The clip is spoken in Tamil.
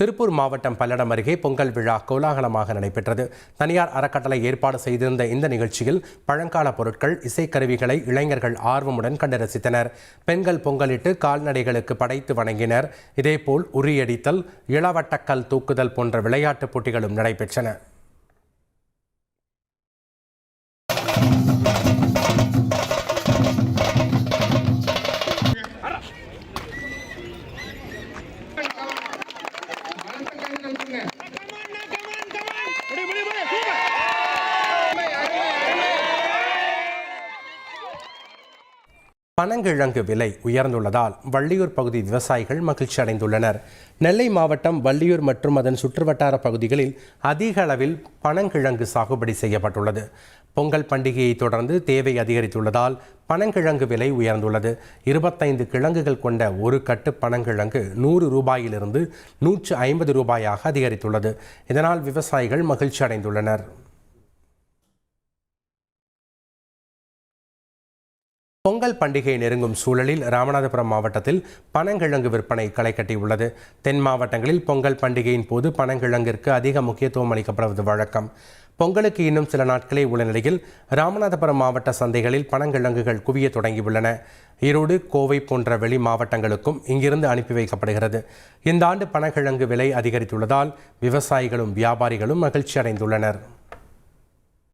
திருப்பூர் மாவட்டம் பல்லடம் அருகே பொங்கல் விழா கோலாகலமாக நடைபெற்றது. தனியார் அறக்கட்டளை ஏற்பாடு செய்திருந்த இந்த நிகழ்ச்சியில் பழங்கால பொருட்கள் இசைக்கருவிகளை இளைஞர்கள் ஆர்வமுடன் கண்டு ரசித்தனர். பெண்கள் பொங்கலிட்டு கால்நடைகளுக்கு படைத்து வணங்கினர். இதேபோல் உரியடித்தல் இளவட்டக்கல் தூக்குதல் போன்ற விளையாட்டுப் போட்டிகளும் நடைபெற்றன. பனங்கிழங்கு விலை உயர்ந்துள்ளதால் வள்ளியூர் பகுதி விவசாயிகள் மகிழ்ச்சி அடைந்துள்ளனர். நெல்லை மாவட்டம் வள்ளியூர் மற்றும் அதன் சுற்றுவட்டார பகுதிகளில் அதிக அளவில் பனங்கிழங்கு சாகுபடி செய்யப்பட்டுள்ளது. பொங்கல் பண்டிகையை தொடர்ந்து தேவை அதிகரித்துள்ளதால் பனங்கிழங்கு விலை உயர்ந்துள்ளது. இருபத்தைந்து கிழங்குகள் கொண்ட ஒரு கட்டு பனங்கிழங்கு நூறு ரூபாயிலிருந்து நூற்று ஐம்பது ரூபாயாக அதிகரித்துள்ளது. இதனால் விவசாயிகள் மகிழ்ச்சி அடைந்துள்ளனர். பொங்கல் பண்டிகை நெருங்கும் சூழலில் ராமநாதபுரம் மாவட்டத்தில் பனங்கிழங்கு விற்பனை களை கட்டியுள்ளது. தென் மாவட்டங்களில் பொங்கல் பண்டிகையின் போது பனங்கிழங்கிற்கு அதிக முக்கியத்துவம் அளிக்கப்படுவது வழக்கம். பொங்கலுக்கு இன்னும் சில நாட்களே உள்ள நிலையில் ராமநாதபுரம் மாவட்ட சந்தைகளில் பனங்கிழங்குகள் குவிய தொடங்கியுள்ளன. ஈரோடு கோவை போன்ற வெளி மாவட்டங்களுக்கும் இங்கிருந்து அனுப்பி வைக்கப்படுகிறது. இந்த ஆண்டு பனங்கிழங்கு விலை அதிகரித்துள்ளதால் விவசாயிகளும் வியாபாரிகளும் மகிழ்ச்சி அடைந்துள்ளனர்